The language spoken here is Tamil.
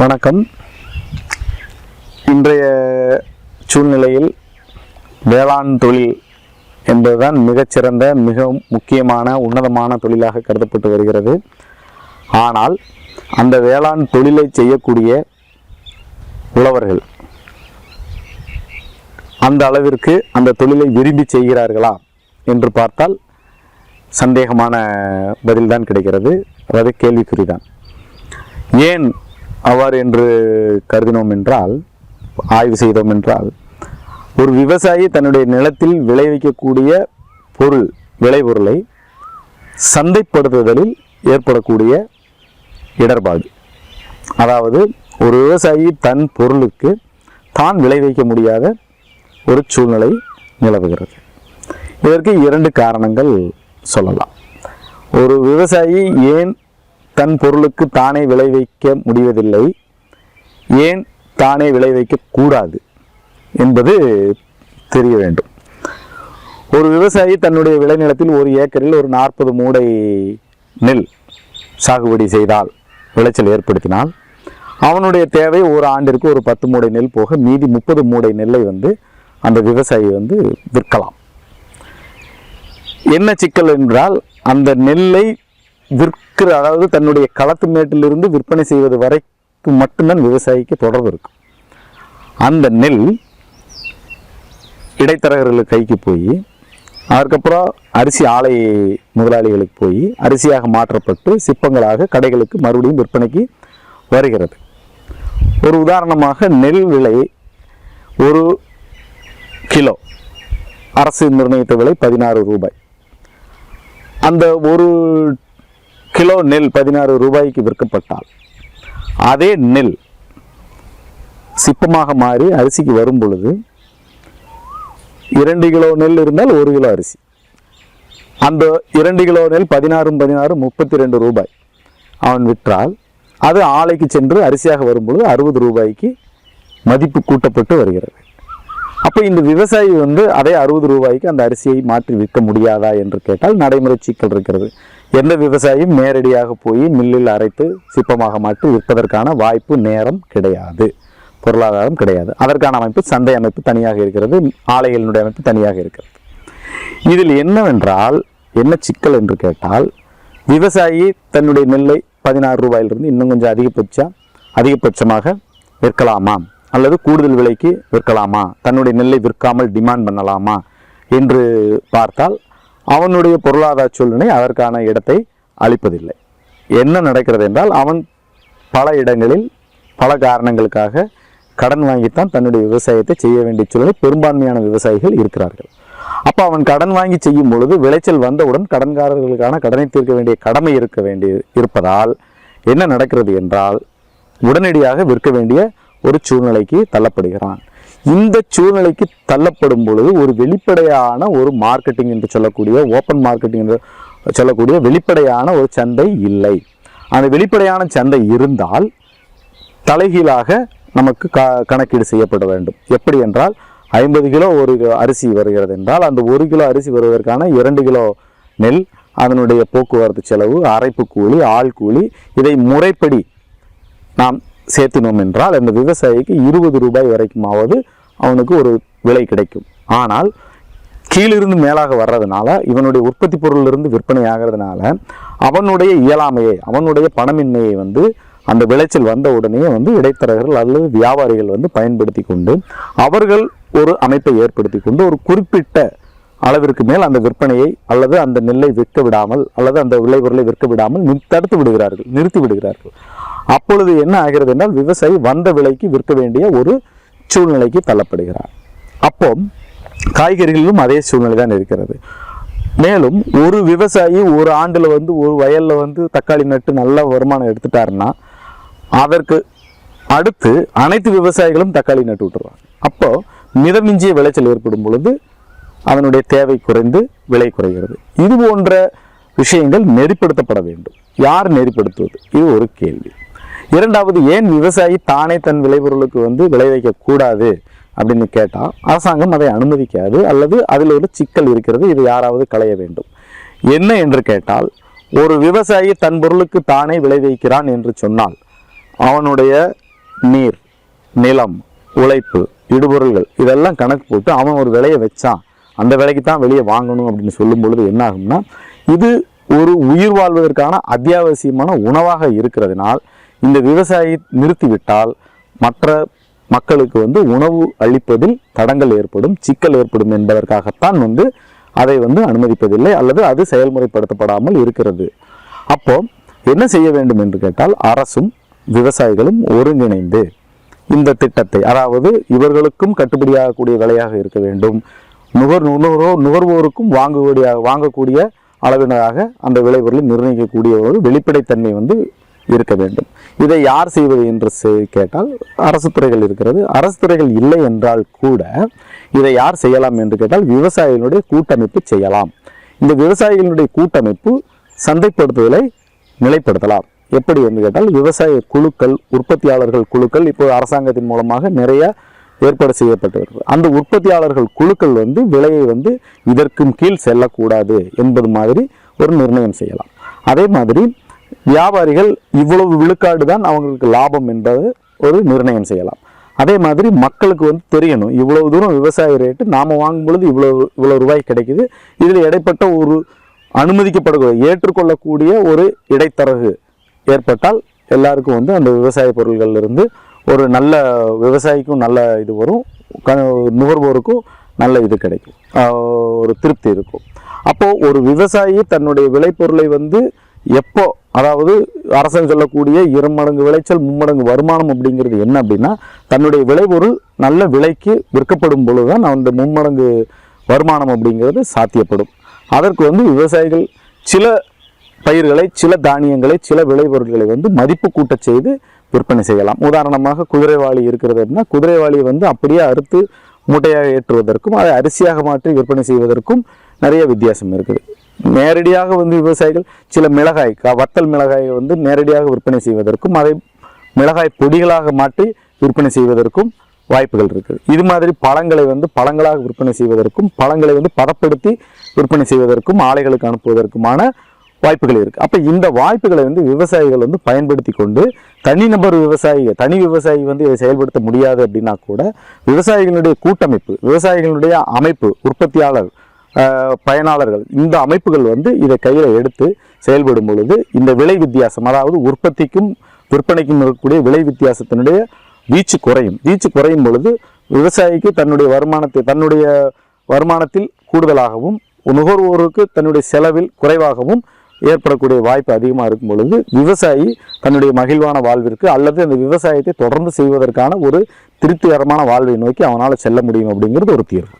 வணக்கம். இன்றைய சூழ்நிலையில் வேளாண் தொழில் என்பதுதான் மிகச்சிறந்த மிக முக்கியமான உன்னதமான தொழிலாக கருதப்பட்டு வருகிறது. ஆனால் அந்த வேளாண் தொழிலை செய்யக்கூடிய உழவர்கள் அந்த அளவிற்கு அந்த தொழிலை விரும்பி செய்கிறார்களா என்று பார்த்தால் சந்தேகமான பதில்தான் கிடைக்கிறது. அதாவது கேள்விக்குறிதான். ஏன் அவ்வாறு என்று கருதினோம் என்றால் ஆய்வு செய்தோம் என்றால் ஒரு விவசாயி தன்னுடைய நிலத்தில் விளைவிக்கக்கூடிய பொருள் விளைபொருளை சந்தைப்படுத்துதலில் ஏற்படக்கூடிய இடர்பாடு. அதாவது ஒரு விவசாயி தன் பொருளுக்கு தான் விளைவிக்க முடியாத ஒரு சூழ்நிலை நிலவுகிறது. இதற்கு இரண்டு காரணங்கள் சொல்லலாம். ஒரு விவசாயி ஏன் தன் பொருளுக்கு தானே விளைவிக்க முடிவதில்லை. ஏன் தானே விளைவிக்க கூடாது என்பது தெரிய வேண்டும். ஒரு விவசாயி தன்னுடைய விளைநிலத்தில் ஒரு ஏக்கரில் ஒரு நாற்பது மூடை நெல் சாகுபடி செய்தால் விளைச்சல் ஏற்படுத்தினால் அவனுடைய தேவை ஒரு ஆண்டிற்கு ஒரு பத்து மூடை நெல் போக மீதி முப்பது மூடை நெல்லை வந்து அந்த விவசாயி வந்து விற்கலாம். என்ன சிக்கல் என்றால் அந்த நெல்லை விற்கிற அதாவது தன்னுடைய களத்து மேட்டிலிருந்து விற்பனை செய்வது வரைக்கும் மட்டும்தான் விவசாயிக்கு தொடர்பு இருக்கும். அந்த நெல் இடைத்தரகர்கள் கைக்கு போய் அதுக்கப்புறம் அரிசி ஆலை முதலாளிகளுக்கு போய் அரிசியாக மாற்றப்பட்டு சிப்பங்களாக கடைகளுக்கு மறுபடியும் விற்பனைக்கு வருகிறது. ஒரு உதாரணமாக நெல் விலை ஒரு கிலோ அரசு நிர்ணயித்த விலை பதினாறு ரூபாய். அந்த ஒரு கிலோ நெல் பதினாறு ரூபாய்க்கு விற்கப்பட்டால் அதே நெல் சிப்பமாக மாறி அரிசிக்கு வரும் பொழுது இரண்டு கிலோ நெல் இருந்தால் ஒரு கிலோ அரிசி. அந்த இரண்டு கிலோ நெல் பதினாறும் பதினாறு முப்பத்தி ரெண்டு ரூபாய். அவன் விற்றால் அது ஆலைக்கு சென்று அரிசியாக வரும்பொழுது அறுபது ரூபாய்க்கு மதிப்பு கூட்டப்பட்டு வருகிறது. அப்போ இந்த விவசாயி வந்து அதே அறுபது ரூபாய்க்கு அந்த அரிசியை மாற்றி விற்க முடியாதா என்று கேட்டால் நடைமுறை சிக்கல் இருக்கிறது. எந்த விவசாயியும் நேரடியாக போய் மில்லில் அரைத்து சிப்பமாக மாற்றி விற்பதற்கான வாய்ப்பு நேரம் கிடையாது. பொருளாதாரம் கிடையாது. அதற்கான அமைப்பு சந்தை அமைப்பு தனியாக இருக்கிறது. ஆலைகளினுடைய அமைப்பு தனியாக இருக்கிறது. இதில் என்னவென்றால் என்ன சிக்கல் என்று கேட்டால் விவசாயி தன்னுடைய நெல்லை பதினாறு ரூபாயிலிருந்து இன்னும் கொஞ்சம் அதிகபட்சம் அதிகபட்சமாக விற்கலாமா அல்லது கூடுதல் விலைக்கு விற்கலாமா? தன்னுடைய நெல்லை விற்காமல் டிமாண்ட் பண்ணலாமா? என்று பார்த்தால் அவனுடைய பொருளாதார சூழ்நிலை அதற்கான இடத்தை அளிப்பதில்லை. என்ன நடக்கிறது என்றால் அவன் பல இடங்களில் பல காரணங்களுக்காக கடன் வாங்கித்தான் தன்னுடைய விவசாயத்தை செய்ய வேண்டிய சூழ்நிலை பெரும்பான்மையான விவசாயிகள் இருக்கிறார்கள். அப்போ அவன் கடன் வாங்கி செய்யும் பொழுது விளைச்சல் வந்தவுடன் கடன்காரர்களுக்கான கடனை தீர்க்க வேண்டிய கடமை இருக்க வேண்டிய இருப்பதால் என்ன நடக்கிறது என்றால் உடனடியாக விற்க வேண்டிய ஒரு சூழ்நிலைக்கு தள்ளப்படுகிறான். இந்த சூழ்நிலைக்கு தள்ளப்படும் பொழுது ஒரு வெளிப்படையான ஒரு மார்க்கெட்டிங் என்று சொல்லக்கூடிய ஓப்பன் மார்க்கெட்டிங் என்று சொல்லக்கூடிய வெளிப்படையான ஒரு சந்தை இல்லை. அந்த வெளிப்படையான சந்தை இருந்தால் தலைகீழாக நமக்கு க கணக்கீடு செய்யப்பட வேண்டும். எப்படி என்றால் ஐம்பது கிலோ ஒரு அரிசி வருகிறது என்றால் அந்த ஒரு கிலோ அரிசி வருவதற்கான இரண்டு கிலோ நெல் அதனுடைய போக்குவரத்து செலவு அரைப்பு கூலி ஆள் கூலி இதை முறைப்படி நாம் சேர்த்தினோம் என்றால் அந்த விவசாயிக்கு இருபது ரூபாய் வரைக்குமாவது அவனுக்கு ஒரு விலை கிடைக்கும். ஆனால் கீழிருந்து மேலாக வர்றதுனால இவனுடைய உற்பத்தி பொருளிலிருந்து விற்பனை ஆகிறதுனால அவனுடைய இயலாமையை அவனுடைய பணமின்மையை வந்து அந்த விளைச்சல் வந்த உடனே வந்து இடைத்தரகர்கள் அல்லது வியாபாரிகள் வந்து பயன்படுத்தி கொண்டு அவர்கள் ஒரு அமைப்பை ஏற்படுத்தி கொண்டு ஒரு குறிப்பிட்ட அளவிற்கு மேல் அந்த விற்பனையை அல்லது அந்த நெல்லை விற்க விடாமல் அல்லது அந்த விளைபொருளை விற்க விடாமல் தடுத்து விடுகிறார்கள் நிறுத்தி விடுகிறார்கள். அப்பொழுது என்ன ஆகிறது என்றால் விவசாயி வந்த விலைக்கு விற்க வேண்டிய ஒரு சூழ்நிலைக்கு தள்ளப்படுகிறார். அப்போ காய்கறிகளிலும் அதே சூழ்நிலை தான் இருக்கிறது. மேலும் ஒரு விவசாயி ஒரு ஆண்டில் வந்து ஒரு வயலில் வந்து தக்காளி நட்டு நல்ல வருமானம் எடுத்துட்டாருன்னா அதற்கு அடுத்து அனைத்து விவசாயிகளும் தக்காளி நட்டு விட்டுருவாங்க. அப்போ மிதமிஞ்சிய விளைச்சல் ஏற்படும் பொழுது அதனுடைய தேவை குறைந்து விலை குறைகிறது. இது போன்ற விஷயங்கள் நெறிப்படுத்தப்பட வேண்டும். யார் நெறிப்படுத்துவது? இது ஒரு கேள்வி. இரண்டாவது ஏன் விவசாயி தானே தன் விளைபொருளுக்கு வந்து விளைவிக்க கூடாது அப்படின்னு கேட்டால் அரசாங்கம் அதை அனுமதிக்காது அல்லது அதில் ஒரு சிக்கல் இருக்கிறது இது யாராவது களைய வேண்டும். என்ன என்று கேட்டால் ஒரு விவசாயி தன் பொருளுக்கு தானே விளைவிக்கிறான் என்று சொன்னால் அவனுடைய நீர் நிலம் உழைப்பு இடுபொருள்கள் இதெல்லாம் கணக்கு போட்டு அவன் ஒரு விலையை வச்சான். அந்த விலைக்கு தான் வெளியே வாங்கணும் அப்படின்னு சொல்லும் பொழுது என்ன ஆகும்னா இது ஒரு உயிர் வாழ்வதற்கான அத்தியாவசியமான உணவாக இருக்கிறதுனால் இந்த விவசாயி நிறுத்திவிட்டால் மற்ற மக்களுக்கு வந்து உணவு அளிப்பதில் தடங்கள் ஏற்படும் சிக்கல் ஏற்படும் என்பதற்காகத்தான் வந்து அதை வந்து அனுமதிப்பதில்லை அல்லது அது செயல்முறைப்படுத்தப்படாமல் இருக்கிறது. அப்போ என்ன செய்ய வேண்டும் என்று கேட்டால் அரசும் விவசாயிகளும் ஒருங்கிணைந்து இந்த திட்டத்தை அதாவது இவர்களுக்கும் கட்டுப்படியாகக்கூடிய விலையாக இருக்க வேண்டும் நுகர் நுகர்வோ நுகர்வோருக்கும் வாங்கக்கூடிய வாங்கக்கூடிய அளவினராக அந்த விளைபொருளை நிர்ணயிக்கக்கூடிய ஒரு வெளிப்படைத்தன்மை வந்து இருக்க வேண்டும். இதை யார் செய்வது என்று கேட்டால் அரசு துறைகள் இருக்கிறது. அரசு துறைகள் இல்லை என்றால் கூட இதை யார் செய்யலாம் என்று கேட்டால் விவசாயிகளுடைய கூட்டமைப்பு செய்யலாம். இந்த விவசாயிகளுடைய கூட்டமைப்பு சந்தைப்படுத்துதலை நிலைப்படுத்தலாம். எப்படி என்று கேட்டால் விவசாய குழுக்கள் உற்பத்தியாளர்கள் குழுக்கள் இப்போ அரசாங்கத்தின் மூலமாக நிறைய ஏற்பாடு செய்யப்பட்டு வருகிறது அந்த உற்பத்தியாளர்கள் குழுக்கள் வந்து விலையை வந்து இதற்கும் கீழ் செல்லக்கூடாது என்பது மாதிரி ஒரு நிர்ணயம் செய்யலாம். அதே மாதிரி வியாபாரிகள் இவ்வளவு விழுக்காடு தான் அவங்களுக்கு லாபம் என்பது ஒரு நிர்ணயம் செய்யலாம். அதே மாதிரி மக்களுக்கு வந்து தெரியணும் இவ்வளவு தூரம் விவசாய ரேட்டு நாம் வாங்கும் பொழுது இவ்வளவு இவ்வளோ ரூபாய் கிடைக்குது. இதில் இடைப்பட்ட ஒரு அனுமதிக்கப்படக்கூடிய ஏற்றுக்கொள்ளக்கூடிய ஒரு இடைத்தரகு ஏற்பட்டால் எல்லாருக்கும் வந்து அந்த விவசாய பொருள்கள்ல இருந்து ஒரு நல்ல விவசாயிக்கும் நல்ல இது வரும். க நுகர்வோருக்கும் நல்ல இது கிடைக்கும். ஒரு திருப்தி இருக்கும். அப்போது ஒரு விவசாயி தன்னுடைய விளைபொருளை வந்து எப்போ அதாவது அரசன் சொல்லக்கூடிய இருமடங்கு விளைச்சல் மும்மடங்கு வருமானம் அப்படிங்கிறது என்ன அப்படின்னா தன்னுடைய விளைபொருள் நல்ல விலைக்கு விற்கப்படும் பொழுது தான் அந்த மும்மடங்கு வருமானம் அப்படிங்கிறது சாத்தியப்படும். அதற்கு வந்து விவசாயிகள் சில பயிர்களை சில தானியங்களை சில விளைபொருட்களை வந்து மதிப்பு கூட்ட செய்து விற்பனை செய்யலாம். உதாரணமாக குதிரைவாளி இருக்கிறது அப்படின்னா குதிரைவாளியை வந்து அப்படியே அறுத்து மூட்டையாக ஏற்றுவதற்கும் அதை அரிசியாக மாற்றி விற்பனை செய்வதற்கும் நிறைய வித்தியாசம் இருக்குது. நேரடியாக வந்து விவசாயிகள் சில மிளகாய் வத்தல் மிளகாயை வந்து நேரடியாக விற்பனை செய்வதற்கும் அதை மிளகாய் பொடிகளாக மாற்றி விற்பனை செய்வதற்கும் வாய்ப்புகள் இருக்குது. இது மாதிரி பழங்களை வந்து பழங்களாக விற்பனை செய்வதற்கும் பழங்களை வந்து பதப்படுத்தி விற்பனை செய்வதற்கும் ஆலைகளுக்கு அனுப்புவதற்குமான வாய்ப்புகள் இருக்குது அப்போ இந்த வாய்ப்புகளை வந்து விவசாயிகள் வந்து பயன்படுத்தி கொண்டு தனிநபர் விவசாயி தனி விவசாயி வந்து இதை செயல்படுத்த முடியாது அப்படின்னா கூட விவசாயிகளுடைய கூட்டமைப்பு விவசாயிகளுடைய அமைப்பு உற்பத்தியாளர் பயனாளர்கள் இந்த அமைப்புகள் வந்து இதை கையில் எடுத்து செயல்படும் பொழுது இந்த விலை வித்தியாசம் அதாவது உற்பத்திக்கும் விற்பனைக்கும் இருக்கக்கூடிய விலை வித்தியாசத்தினுடைய வீச்சு குறையும். வீச்சு குறையும் பொழுது விவசாயிக்கு தன்னுடைய வருமானத்தை தன்னுடைய வருமானத்தில் கூடுதலாகவும் நுகர்வோருக்கு தன்னுடைய செலவில் குறைவாகவும் ஏற்படக்கூடிய வாய்ப்பு அதிகமாக இருக்கும் பொழுது விவசாயி தன்னுடைய மகிழ்வான வாழ்விற்கு அல்லது அந்த விவசாயத்தை தொடர்ந்து செய்வதற்கான ஒரு திருப்திகரமான வாழ்வை நோக்கி அவனால் செல்ல முடியும் அப்படிங்கிறது ஒரு தீர்வு.